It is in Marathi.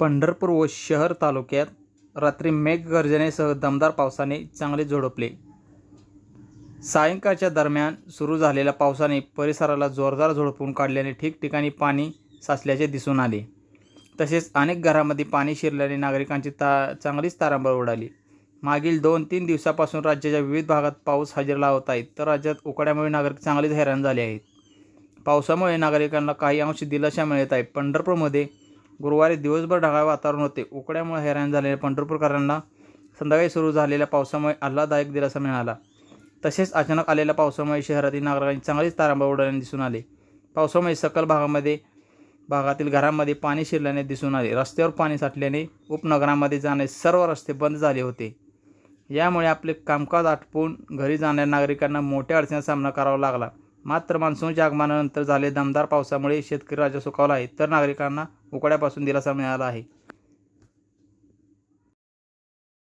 पंढरपूर व शहर तालुक्यात रात्री मेघगर्जनेसह दमदार पावसाने चांगले झोडपले. सायंकाळच्या दरम्यान सुरू झालेल्या पावसाने परिसराला जोरदार झोडपून काढल्याने ठिकठिकाणी पाणी साचल्याचे दिसून आले. तसेच अनेक घरामध्ये पाणी शिरल्याने नागरिकांची ता चांगलीच तारांबळ उडाली. मागील दोन तीन दिवसापासून राज्याच्या विविध भागात पाऊस हजेरी लावत आहे तर राज्यात उकाड्यामुळे नागरिक चांगलेच हैराण झाले आहेत. पावसामुळे नागरिकांना काही अंश दिलासा मिळत आहे. पंढरपूरमध्ये गुरुवारी दिवसभर ढगाळ वातावरण होते. उकड्यामुळे हैराण झालेल्या पंढरपूरकरांना संध्याकाळी सुरू झालेल्या पावसामुळे आल्हाददायक दिलासा मिळाला. तसेच अचानक आलेल्या पावसामुळे शहरातील नागरिकांनी चांगलीच तारांबळ उडाल्याने दिसून आले. पावसामुळे सकल भागामध्ये भागातील घरांमध्ये पाणी शिरल्याने दिसून आले. रस्त्यावर पाणी साठल्याने उपनगरामध्ये जाणे सर्व रस्ते बंद झाले होते. यामुळे आपले कामकाज आटपून घरी जाणाऱ्या नागरिकांना मोठ्या अडचणीचा सामना करावा लागला. मात्र मान्सूनच्या आगमनानंतर झाले दमदार पावसामुळे शेतकरी राजा सुखावला आहे. तर नागरिकांना उकड्यापासून दिलासा मिळाला आहे.